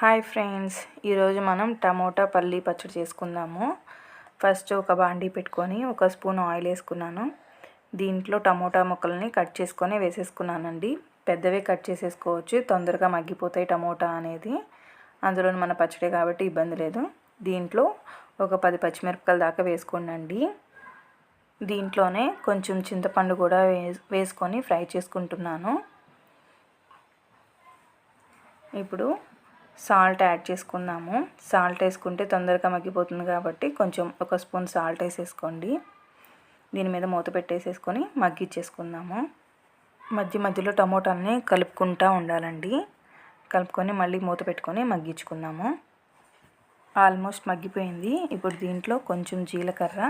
Hi friends ఈరోజు మనం tomato పల్లీ పచ్చడి చేసుకుందాము. ఫస్ట్ ఒక బాండీ పెట్టుకొని ఒక స్పూన్ ఆయిల్ వేసుకున్నాను. దీంట్లో టమోటా ముక్కల్ని కట్ చేసుకొని వేసేసుకున్నానండి. పెద్దవే కట్ చేసేసుకోవచ్చు తొందరగా మగ్గిపోతాయి టమోటా అనేది. అందులో మన పచ్చడి కాబట్టి ఇబ్బంది లేదు. దీంట్లో ఒక పది పచ్చిమిరపకాయల దాకా వేసుకోండి దీంట్లోనే కొంచెం చింతపండు కూడా వేసుకొని ఫ్రై చేసుకుంటున్నాను. ఇప్పుడు సాల్ట్ యాడ్ చేసుకుందాము. సాల్ట్ వేసుకుంటే తొందరగా మగ్గిపోతుంది కాబట్టి కొంచెం ఒక స్పూన్ సాల్ట్ వేసేసుకోండి. దీని మీద మూత పెట్టేసేసుకొని మగ్గిచ్చేసుకుందాము మధ్య మధ్యలో టమోటాని కలుపుకుంటూ ఉండాలండి. కలుపుకొని మళ్ళీ మూత పెట్టుకొని మగ్గించుకుందాము. ఆల్మోస్ట్ మగ్గిపోయింది. ఇప్పుడు దీంట్లో కొంచెం జీలకర్ర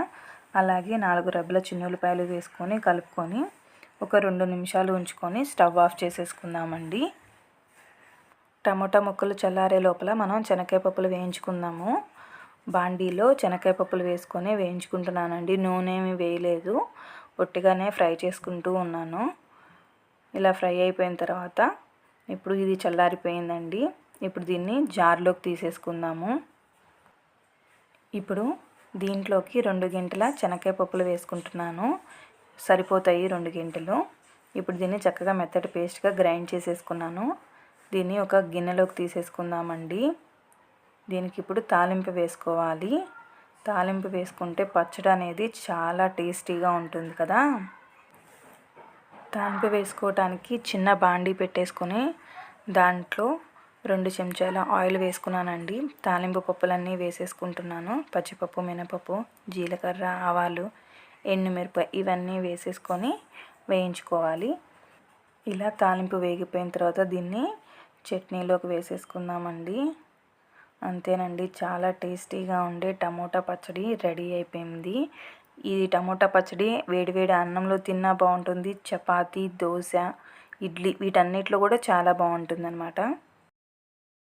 అలాగే నాలుగు రెబ్బల చిన్నులపాయలు వేసుకొని కలుపుకొని ఒక రెండు నిమిషాలు ఉంచుకొని స్టవ్ ఆఫ్ చేసేసుకుందామండి. టమోటా ముక్కలు చల్లారే లోపల మనం శనక్కాయ పప్పులు వేయించుకుందాము. బాండీలో శనక్కాయ పప్పులు వేసుకొని వేయించుకుంటున్నానండి. నూనె ఏమి వేయలేదు. ఒట్టిగానే ఫ్రై చేసుకుంటూ ఉన్నాను. ఇలా ఫ్రై అయిపోయిన తర్వాత ఇప్పుడు ఇది చల్లారిపోయిందండి. ఇప్పుడు దీన్ని జార్లోకి తీసేసుకుందాము. ఇప్పుడు దీంట్లోకి రెండు గంటల శనక్కాయ పప్పులు వేసుకుంటున్నాను. సరిపోతాయి రెండు గంటలు. ఇప్పుడు దీన్ని చక్కగా మెత్తటి పేస్ట్గా గ్రైండ్ చేసేసుకున్నాను. దీన్ని ఒక గిన్నెలోకి తీసేసుకుందామండి. దీనికి ఇప్పుడు తాలింపు వేసుకోవాలి. తాలింపు వేసుకుంటే పచ్చడి అనేది చాలా టేస్టీగా ఉంటుంది కదా. తాలింపు వేసుకోవటానికి చిన్న బాండీ పెట్టేసుకొని దాంట్లో రెండు చెంచాల ఆయిల్ వేసుకున్నానండి. తాలింపు పప్పులన్నీ వేసేసుకుంటున్నాను. పచ్చిపప్పు మినపప్పు జీలకర్ర ఆవాలు ఎండుమిరప ఇవన్నీ వేసేసుకొని వేయించుకోవాలి. ఇలా తాలింపు వేగిపోయిన తర్వాత దీన్ని చట్నీలోకి వేసేసుకుందామండి. అంతేనండి చాలా టేస్టీగా ఉండే టమోటా పచ్చడి రెడీ అయిపోయింది. ఈ టమోటా పచ్చడి వేడివేడి అన్నంలో తిన్నా బాగుంటుంది. చపాతీ దోశ ఇడ్లీ వీటన్నిటిలో కూడా చాలా బాగుంటుందనమాట